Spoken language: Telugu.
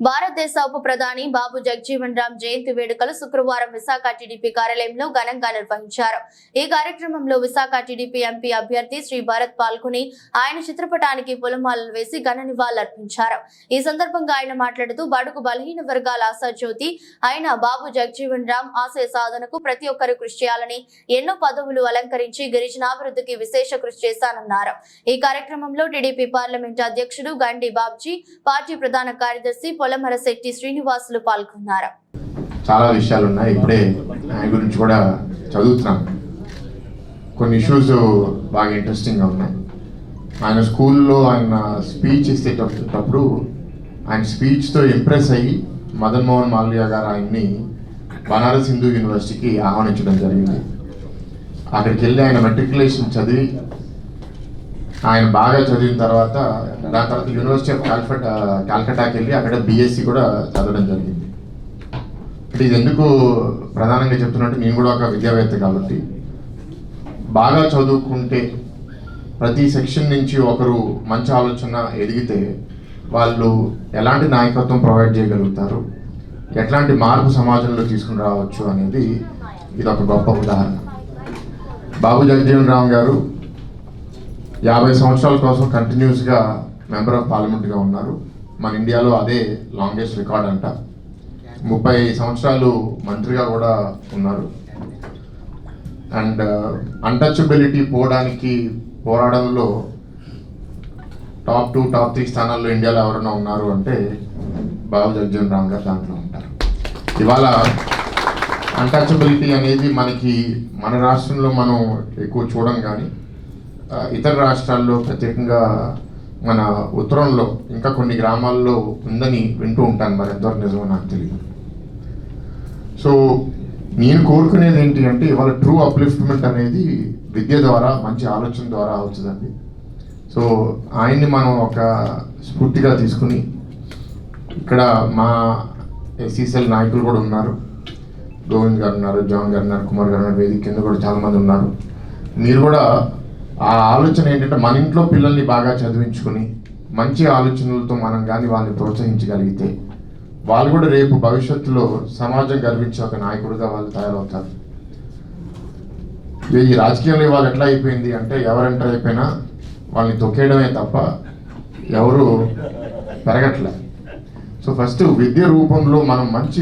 భారతదేశ ఉప ప్రధాని బాబు జగజీవన్ రామ్ జయంతి వేడుకలు శుక్రవారం విశాఖ టీడీపీ కార్యాలయంలో ఘనంగా నిర్వహించారు. ఈ కార్యక్రమంలో విశాఖ టీడీపీ ఎంపీ అభ్యర్థి శ్రీ భరత్ పాల్గొని ఆయన చిత్రపటానికి పులమాలలు వేసి ఘన నివాళులర్పించారు ఈ సందర్భంగా ఆయన మాట్లాడుతూ బడుగు బలహీన వర్గాల ఆశాజ్యోతి ఆయన బాబు జగజీవన్ రామ్ ఆశయ సాధనకు ప్రతి ఒక్కరు కృషి చేయాలని ఎన్నో పదవులు అలంకరించి గిరిజనాభివృద్ధికి విశేష కృషి చేశానన్నారు. ఈ కార్యక్రమంలో టీడీపీ పార్లమెంట్ అధ్యక్షుడు గండి బాబ్జీ పార్టీ ప్రధాన కార్యదర్శి పొలమరశెట్టి శ్రీనివాసులు పాల్గొన్నారు. చాలా విషయాలు ఉన్నాయి ఇప్పుడే ఆయన గురించి కూడా చదువుతున్నాం. కొన్ని ఇష్యూస్ బాగా ఇంట్రెస్టింగ్గా ఉన్నాయి. ఆయన స్కూల్లో ఆయన స్పీచ్ ఇచ్చేటప్పుడు ఆయన స్పీచ్తో ఇంప్రెస్ అయ్యి మదన్ మోహన్ గారు ఆయన్ని బనారస్ హిందూ యూనివర్సిటీకి ఆహ్వానించడం జరిగింది. అక్కడికి వెళ్ళి ఆయన మెట్రికులేషన్ చదివి ఆయన బాగా చదివిన తర్వాత దాని తర్వాత యూనివర్సిటీ ఆఫ్ కాల్ఫట్ కాల్కటాకి వెళ్ళి అక్కడ బీఎస్సీ కూడా చదవడం జరిగింది. అంటే ఇది ఎందుకు ప్రధానంగా చెప్తున్నట్టు నేను కూడా ఒక విద్యావేత్త కాబట్టి బాగా చదువుకుంటే ప్రతి సెక్షన్ నుంచి ఒకరు మంచి ఆలోచన ఎదిగితే వాళ్ళు ఎలాంటి నాయకత్వం ప్రొవైడ్ చేయగలుగుతారు ఎట్లాంటి మార్పు సమాజంలో తీసుకుని రావచ్చు అనేది ఇది ఒక గొప్ప ఉదాహరణ. బాబు జగజీవన్ రామ్ గారు యాభై సంవత్సరాల కోసం కంటిన్యూస్గా మెంబర్ ఆఫ్ పార్లమెంట్గా ఉన్నారు. మన ఇండియాలో అదే లాంగెస్ట్ రికార్డ్ అంట. ముప్పై సంవత్సరాలు మంత్రిగా కూడా ఉన్నారు. అండ్ uh, అన్టచబిలిటీ పోవడానికి పోరాడంలో టాప్ టూ టాప్ త్రీ స్థానాల్లో ఇండియాలో ఎవరైనా ఉన్నారు అంటే బాబు జగ్జన్ రామ్ గారు దాంట్లో ఉంటారు. ఇవాళ అన్టచబిలిటీ అనేది మనకి మన రాష్ట్రంలో మనం ఎక్కువ చూడం కానీ ఇతర రాష్ట్రాల్లో ప్రత్యేకంగా మన ఉత్తరంలో ఇంకా కొన్ని గ్రామాల్లో ఉందని వింటూ ఉంటాను మరి ఎంతవరకు నిజమో నాకు తెలియదు సో నేను కోరుకునేది ఏంటి అంటే ఇవాళ ట్రూ అప్లిఫ్ట్మెంట్ అనేది విద్య ద్వారా మంచి ఆలోచన ద్వారా అవుతుందండి సో ఆయన్ని మనం ఒక స్ఫూర్తిగా తీసుకుని ఇక్కడ మా ఎస్సీసీఎల్ నాయకులు కూడా ఉన్నారు. గోవింద్ గారు ఉన్నారు జాన్ గారు ఉన్నారు కుమార్ గారు ఉన్నారు వేదిక కింద కూడా చాలామంది ఉన్నారు. మీరు కూడా ఆ ఆలోచన ఏంటంటే మన ఇంట్లో పిల్లల్ని బాగా చదివించుకుని మంచి ఆలోచనలతో మనం కానీ వాళ్ళని ప్రోత్సహించగలిగితే వాళ్ళు కూడా రేపు భవిష్యత్తులో సమాజం గర్వించే ఒక నాయకుడిగా వాళ్ళు తయారవుతారు. ఈ రాజకీయంలో వాళ్ళు ఎట్లా అయిపోయింది అంటే ఎవరు ఎంటర్ అయిపోయినా వాళ్ళని తొక్కేయడమే తప్ప ఎవరు పెరగట్లే. సో ఫస్ట్ విద్య రూపంలో మనం మంచి